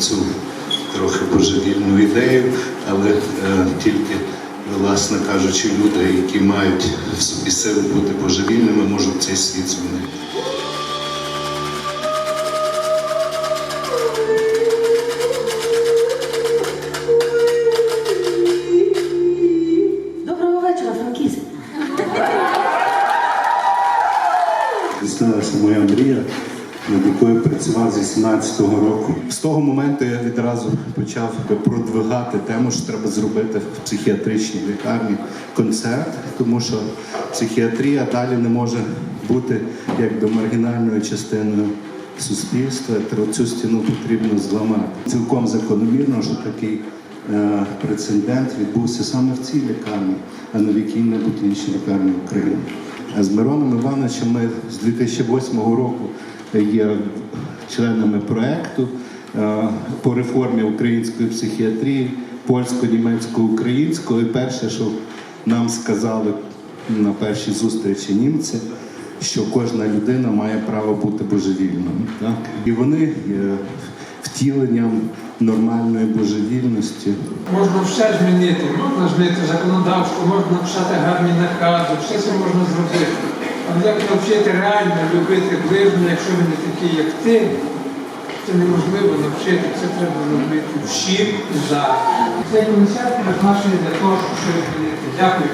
цю трохи божевільну ідею, але е, тільки, власне кажучи, люди, які мають в собі силу бути божевільними, можуть цей світ змінити. 2017 року. З того моменту я відразу почав продвигати тему, що треба зробити в психіатричній лікарні концерт, тому що психіатрія далі не може бути як до маргінальної частини суспільства. Цю стіну потрібно зламати. Цілком закономірно, що такий. Е, прецедент відбувся саме в цій лікарні, а не в якій-небудь іншій лікарні України. З Мироном Івановичем ми з 2008 року є членами проекту е, по реформі української психіатрії, польсько-німецько-української. Перше, що нам сказали на першій зустрічі німці, що кожна людина має право бути божевільною. Так? І вони є втіленням нормальної божевільності. Можна все змінити, можна змінити законодавство, можна написати гарні накази, все це можна зробити. Але як навчити реально любити ближнього, якщо він не такий, як ти, це неможливо навчити, це треба робити всім зараз. Цей концерт призначений для того, щоб щось змінити. Дякую.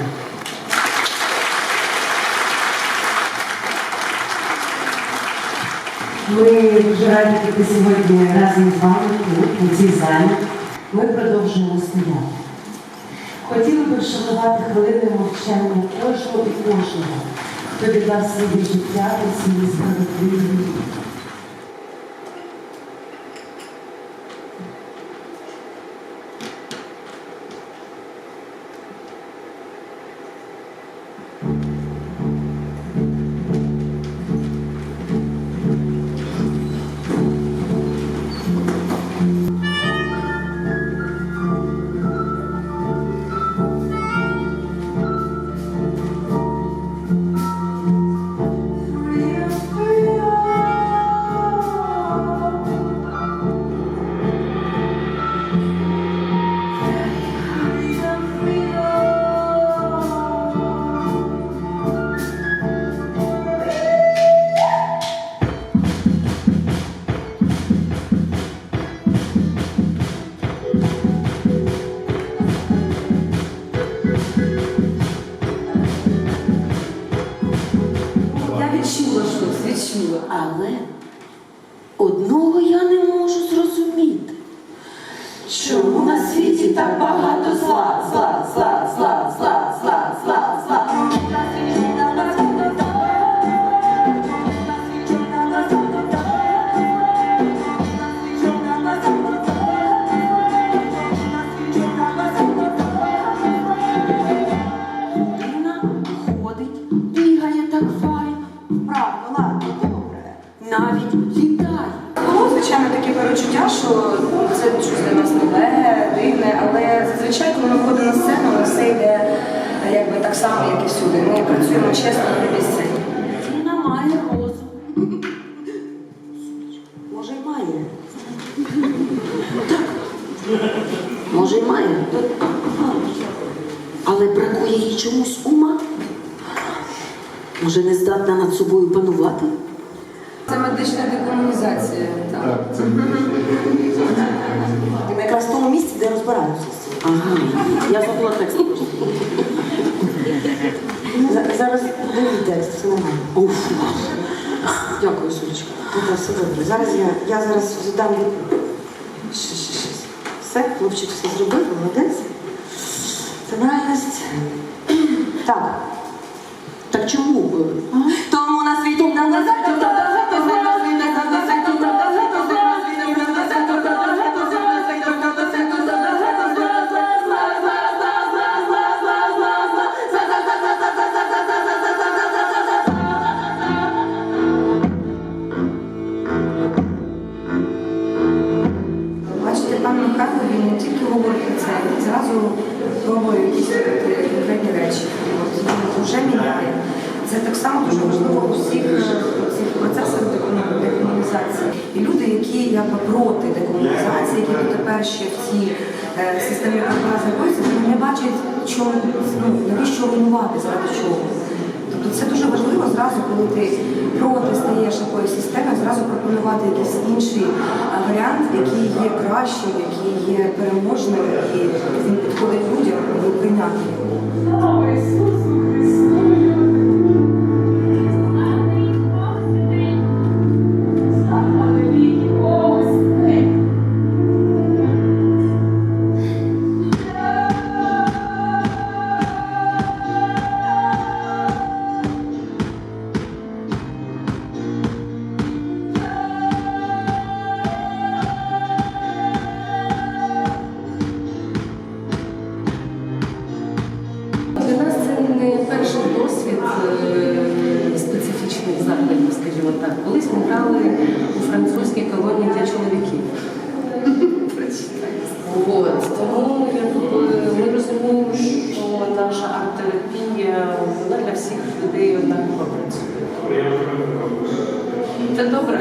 Ми дуже раді бути сьогодні разом з вами у цій залі. Ми продовжуємо стояти. Хотіли би вшанувати хвилиною мовчання кожного і кожного, хто віддав своє життя і свої справедливі. Само, як і всюди. Ми працюємо чесно на сцені. Людина має розум. Може, й має. Може, й має. Але бракує їй чомусь ума. Може, не здатна над собою панувати? Це медична декомунізація. Так. Ми якраз в тому місці, де розбираємося з цим. Ага, я забула текст. За- Зараз дивіть все нормально. Уф. Дякую, Сонечка. Добре, все добре. Зараз я, я зараз задам. Ще, ще, ще. Все, хлопчик все зробив, молодець. Тональність. Так. Так чому? Тому на світі нам назад, якби проти декомунізації, які дотепер ще в цій е, системі знаходяться, вони не бачать, чому ну, навіщо руйнувати, заради чого. Тобто це дуже важливо зразу, коли ти проти стаєш якоїсь системи, зразу пропонувати якийсь інший варіант, який є кращим, який є переможним, і він підходить людям, і так. Колись ми грали у французькій колонії для чоловіків. От, тому ми розуміємо, що наша арт-терапія вона для всіх людей однаково працює. Це добре.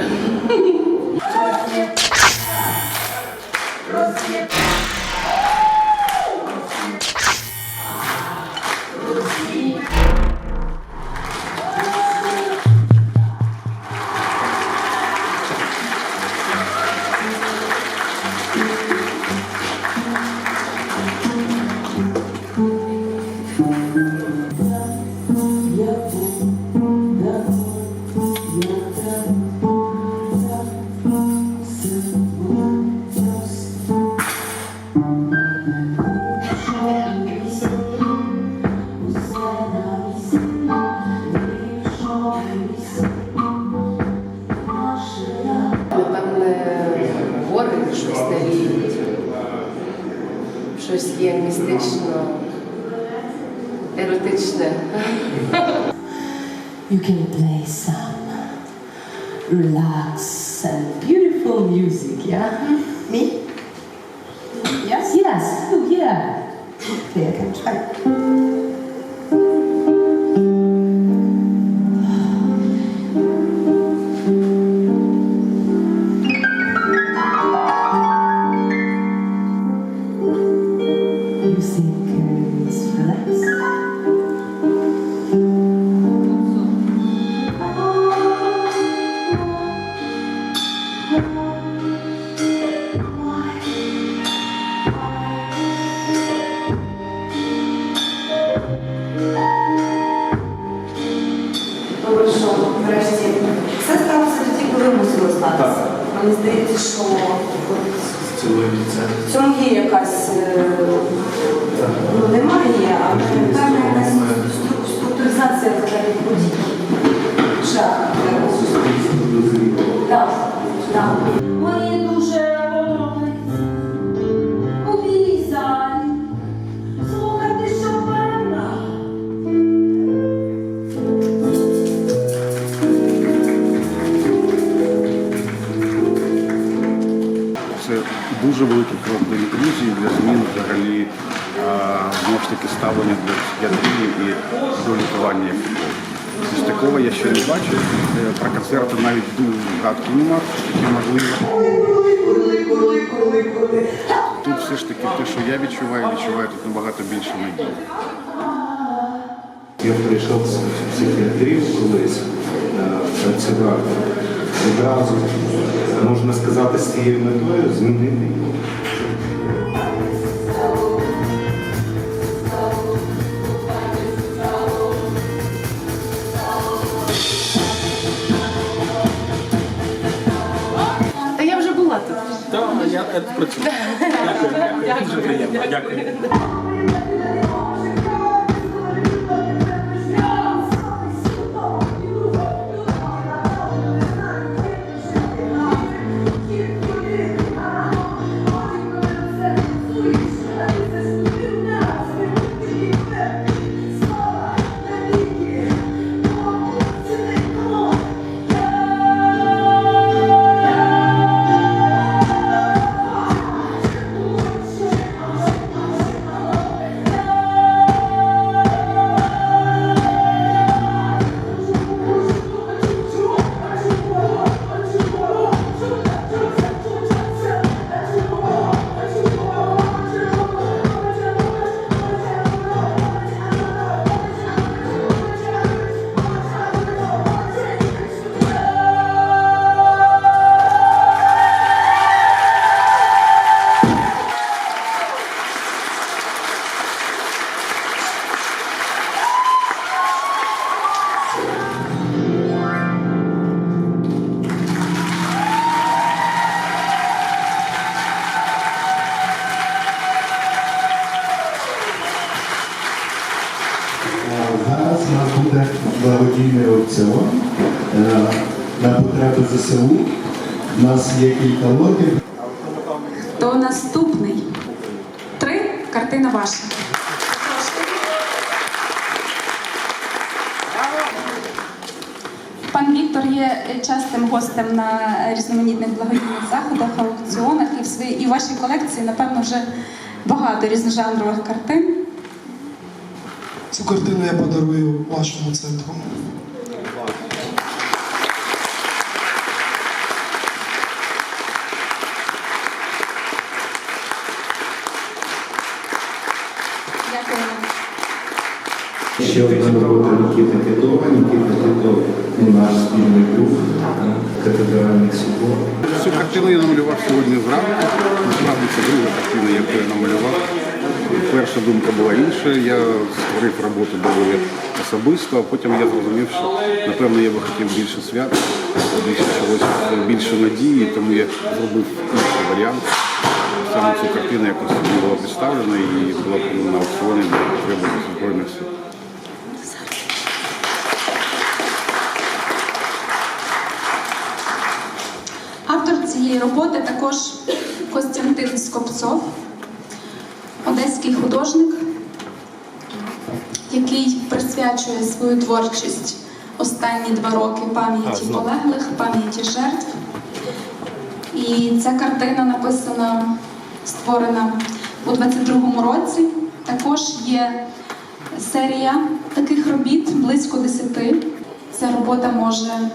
щось є містично, еротичне. You can play some relax and beautiful music, yeah? Me? Yes? Yes, oh, yeah. Okay, I can try. Статися. Мені здається, що в цьому є якась е, ну немає, але певна якась структуризація взагалі подій. Так, гадки які можливо. Тут все ж таки те, що я відчуваю, відчуваю тут набагато більше надії. Я прийшов в психіатрію колись е, працювати. Одразу, можна сказати, з цією метою змінити його. Так, е. Дякую. Дуже приємно. Дякую. Проводити благодійний аукціон е, на потреби ЗСУ. У нас є кілька лотів. То наступний. Три. Картина ваша. Пан Віктор є частим гостем на різноманітних благодійних заходах, аукціонах і в своїй і в вашій колекції, напевно, вже багато різножанрових картин. Цю картину я подарую вашому центру. Ще одна робота Нікіти Титова. Нікіта Титов – наш спільний друг катедральних собор. Цю картину я намалював сьогодні зранку. Насправді це друга картина, яку я намалював. Перша думка була інша. Я створив роботу доволі особисто, а потім я зрозумів, що напевно я би хотів більше свят, більше чогось, більше надії, тому я зробив інший варіант. Саме цю картину якось була представлена і була на аукціоні для потреби Збройних сил. Автор цієї роботи також Костянтин Скопцов, одеський художник, який присвячує свою творчість останні два роки пам'яті полеглих, пам'яті жертв. І ця картина написана, створена у 22-му році. Також є серія таких робіт, близько десяти. Ця робота може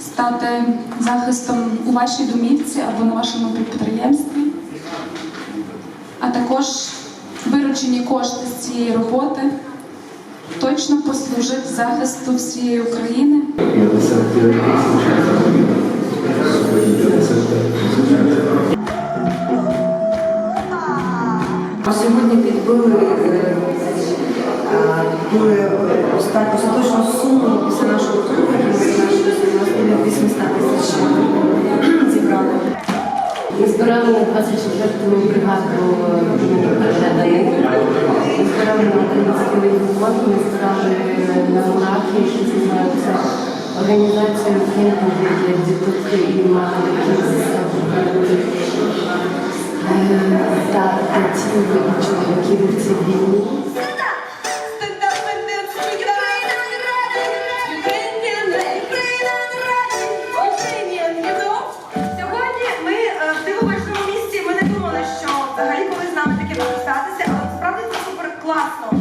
стати захистом у вашій домівці або на вашому підприємстві. А також виручені кошти з цієї роботи точно послужать захисту всієї України. Сьогодні підбили е, е, дуже остаточну суму після нашого туру, Ми збирали на 24-ту бригаду переданих. Ми збирали на український воєнкомат, ми збирали на МРАКі, які займаються організацією кемпінгів для діток і загинули. Е, та і чоловіків у цій війні. класно,